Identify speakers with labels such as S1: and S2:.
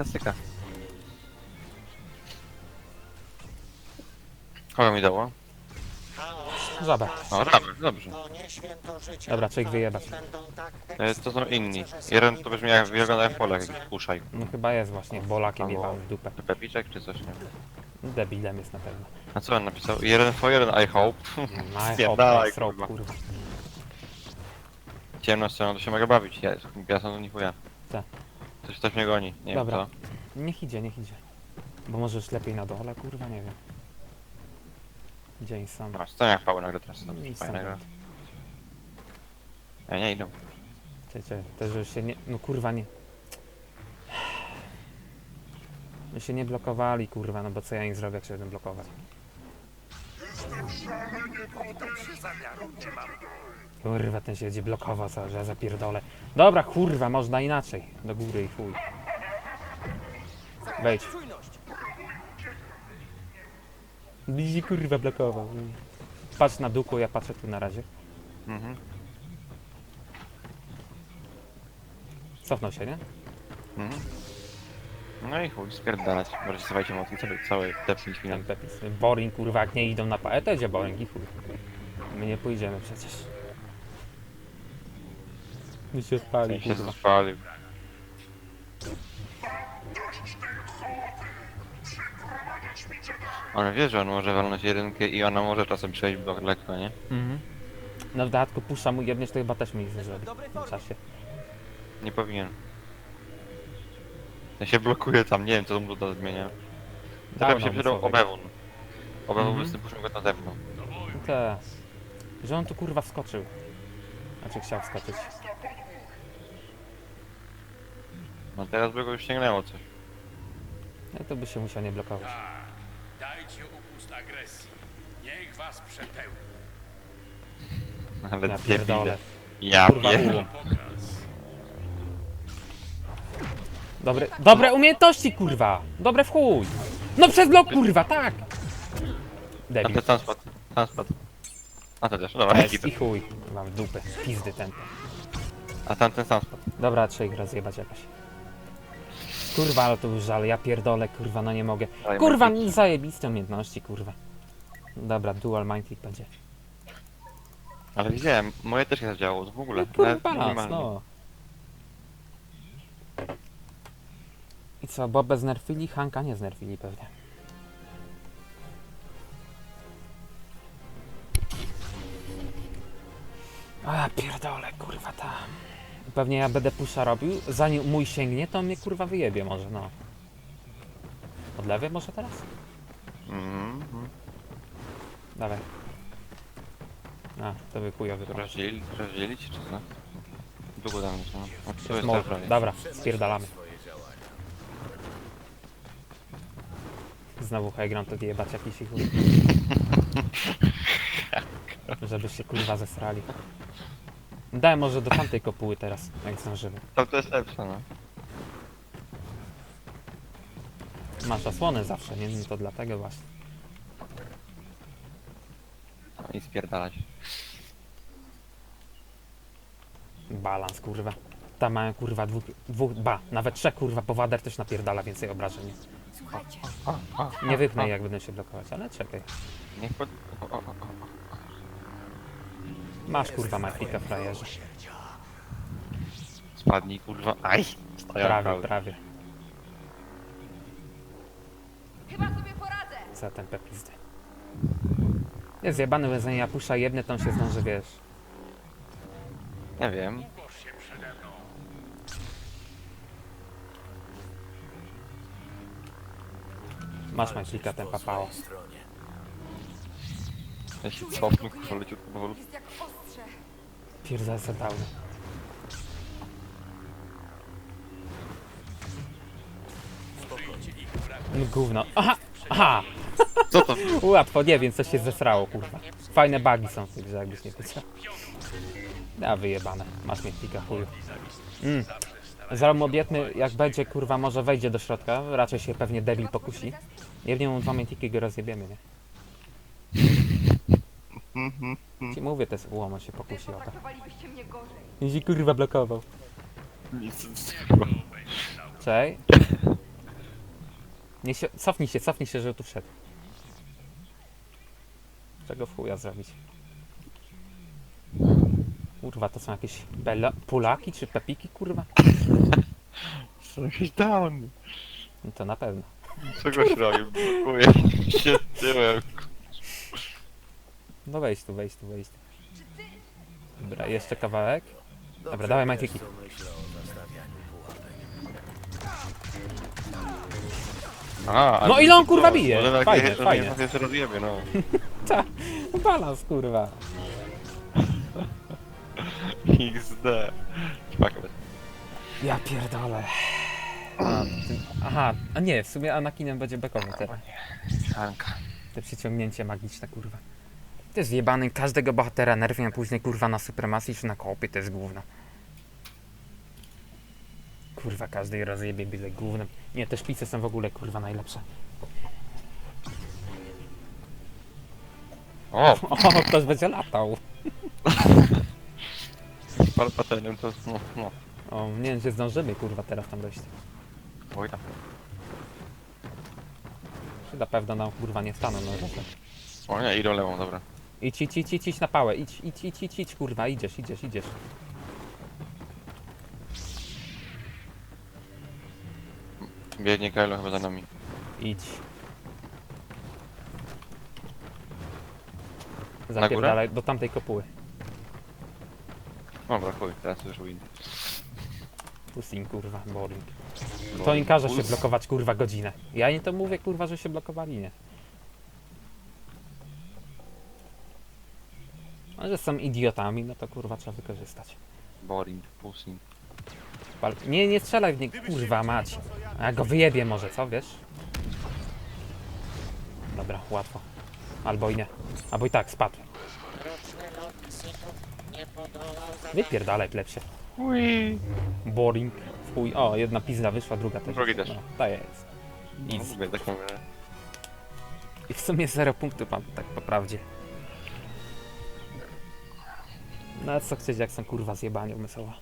S1: Klasyka. Kogo mi dało?
S2: Żabę.
S1: O, Rabel, dobrze.
S3: Życia.
S2: Dobra, trzeba ich wyjebać.
S1: E, To są inni. Jeden to brzmi jak wygląda jak Polak, jakiś puszaj.
S2: No chyba jest właśnie Bolakiem jebany w dupę.
S1: Czy Pepiczek, czy coś, nie
S2: Debilem jest na pewno.
S1: A co on napisał? Jeden for jeden, I hope.
S2: Na
S1: Spierdalaj,
S2: hop, srop,
S1: kurwa.
S2: kurwa.
S1: Ciemną stroną to się mogę bawić, ja, ja są to nie chuja.
S2: Tak.
S1: Coś, coś mnie goni, nie
S2: Dobra.
S1: wiem
S2: Niech idzie, niech idzie. Bo możesz lepiej na dole, kurwa, nie wiem. Gdzie oni są?
S1: co. Jak Paweł nagle teraz,
S2: Nic
S1: fajnego.
S2: stąd.
S1: Ja nie idą.
S2: Czekajcie, też że się nie... No kurwa nie... My się nie blokowali, kurwa, no bo co ja im zrobię, jak się będę blokować? Kurwa, ten się będzie blokował, co, że ja zapierdolę. Dobra, kurwa, można inaczej. Do góry i chuj. Wejdź. Blizi kurwa blokował. Patrz na duku, ja patrzę tu na razie.
S1: Mhm.
S2: Cofnął się, nie?
S1: Mhm. No i chuj, spierdalać. Słuchajcie mocno, cały, cały te 5
S2: Ten
S1: minut.
S2: pepis. Boring, kurwa, jak nie idą na to idzie boring i chuj. My nie pójdziemy przecież. My się spali,
S1: Ja się
S2: kurwa.
S1: spalił. On wie, że on może walnąć jedynkę i ona może czasem przejść blok lekko, nie?
S2: Mhm. No w dodatku puszcza mu jedność, to chyba też mi nie zrobi w tym czasie.
S1: Nie powinien. Ja się blokuje tam, nie wiem co mu to zmienia. Teraz
S2: Dawno
S1: się przydał
S2: mu co
S1: obewun. Obewun
S2: Mhm.
S1: występuje go na zewnątrz.
S2: No Te. Że on tu kurwa wskoczył. Znaczy chciał wskoczyć.
S1: No teraz by go już sięgnęło coś.
S2: No to by się musiał nie blokować.
S4: Dajcie upust agresji. Niech was przepełni.
S2: Ja
S1: debile.
S2: pierdolę.
S1: Ja
S2: Kurwa,
S1: pierdolę.
S2: Dobre, dobre umiejętności kurwa! Dobre w chuj! No przez blok kurwa, tak!
S1: A
S2: Debil.
S1: ty tam spadł, tam spadł. A to też, dobra,
S2: Jest
S1: jaki
S2: i chuj. Mam w dupę. Pizdy ten.
S1: A tamten sam spadł.
S2: Dobra, trzeba ich rozjebać jakoś. Kurwa, ale to już żal, ja pierdolę, kurwa, no nie mogę.
S1: Ale
S2: Kurwa,
S1: ma-
S2: zajebiste umiejętności, kurwa. Dobra, dual mind click będzie.
S1: Ale widziałem, moje też nie zadziałało, w ogóle.
S2: No, kurwa,
S1: minimalnie.
S2: no. I co, Bobę znerfili? Hanka nie znerfili pewnie. A, pierdolę, kurwa, ta. Pewnie ja będę pusza robił, zanim mój sięgnie, to mnie kurwa wyjebie może, no. Od lewej może teraz?
S1: Mhm.
S2: Dawaj. A, to by chujowy pomysł.
S1: Rozdzielić, rozdzielić czy co? Długo tam jest, no. O, Tu jest też prawie.
S2: Dobra, spierdalamy. Znowu ground to jebać jakiś ich chuj. Żeby się kurwa zesrali. Daj może do tamtej kopuły teraz, jak zdążymy.
S1: To, to jest lepsze, no.
S2: Masz osłonę zawsze, nie? No to dlatego właśnie.
S1: No I spierdalać.
S2: Balans kurwa. Tam mają kurwa dwóch, dwóch, ba, nawet trzech kurwa powader też napierdala więcej obrażeń.
S5: Słuchajcie,
S2: Nie wypnę jak będę się blokować, ale czekaj.
S1: Niech pod... O, o, o, o.
S2: Masz kurwa majfika frajerze.
S1: Spadnij, kurwa. Aj!
S2: Prawie,
S1: prawie.
S2: prawie.
S5: chyba sobie poradzę.
S2: Za ten pepizdy. Jest jebany, bo zanim ja puszcza jedne, to on się zdąży, wiesz.
S1: Nie wiem.
S2: Masz majfika, ten papało.
S1: Ja się cofnę, kurwa, leciutko powolutku.
S5: Jest jak.
S2: Pierdolę za downy. No gówno. Aha! Aha!
S1: Co to?
S2: Łatwo, nie wiem, co się zesrało, kurwa. Fajne bugi są w tej grze, jakbyś nie wiedział. Ja wyjebane. Masz mietnika, chuju. Mm. Zaraz obietny, jak będzie, kurwa, może wejdzie do środka, raczej się pewnie debil pokusi. Nie wiem, mu dwa mietniki go rozjebiemy, nie? Ci mówię, to jest ułoma się
S5: Wy
S2: pokusi o to.
S5: potraktowalibyście mnie gorzej.
S2: Jeśli kurwa blokował.
S1: Nic.
S2: Czej. Nie się, cofnij się, cofnij się, żeby tu wszedł. Czego w chuja zrobić? Kurwa, to są jakieś Bela, Pulaki czy Pepiki, kurwa?
S1: Są jakieś down.
S2: No to na pewno.
S1: Czegoś robił, blokuje się tyłem.
S2: No wejdź tu, wejdź tu, wejdź tu. Dobra, jeszcze kawałek. Dobra, dawaj majtyki.
S1: A,
S2: No
S1: ale
S2: ile on,
S1: to-
S2: kurwa, bije?
S1: może tak
S2: Fajnie,
S1: nie- to
S2: fajnie.
S1: Nie, to jest rozjebie, no.
S2: Ta, balans, kurwa.
S1: XD.
S2: Ja pierdolę. A, aha, a nie, w sumie Anakinem będzie bekowy teraz.
S1: Hanka.
S2: Te przyciągnięcie magiczne, kurwa. To jest jebany każdego bohatera nerwię, a później kurwa na supremacji czy na kopie, to jest gówno. Kurwa, każdej rozjebie byle gównem. Nie, te szpice są w ogóle kurwa najlepsze.
S1: O,
S2: O, ktoś będzie latał.
S1: z palpatenem to no, no.
S2: O, nie wiem, czy zdążymy kurwa teraz tam dojść.
S1: Oj tam.
S2: Czy na pewno nam kurwa nie staną no rzeczy.
S1: O nie, idą lewą, dobra.
S2: Idź, idź, idź, idź, idź na pałę, idź, idź, idź, idź, idź, kurwa, idziesz, idziesz, idziesz.
S1: Biednie Kylo chyba za nami.
S2: Idź.
S1: górę?
S2: Zapierdalaj do tamtej kopuły.
S1: Dobra, chuj, teraz już win.
S2: Pustin, kurwa, boring. To im każe się
S1: puls.
S2: blokować, kurwa, godzinę. Ja nie to mówię, kurwa, że się blokowali, nie. A że są idiotami, no to kurwa trzeba wykorzystać.
S1: Boring, pulsing.
S2: Pal... Nie, nie strzelaj w nie, kurwa mać. A ja go wyjebię może, co, wiesz? Dobra, łatwo. Albo i nie. Albo i tak, spadł. Wypierdalaj, plepsie.
S1: Ui.
S2: Boring. W chuj. O, jedna pizda wyszła, druga też.
S1: Drugi też.
S2: No, ta jest.
S1: No,
S2: Easy.
S1: mówię, tak mówię.
S2: I w sumie 0 punktów mam, tak po prawdzie. No co chcieć, jak są kurwa zjebani umysłowo.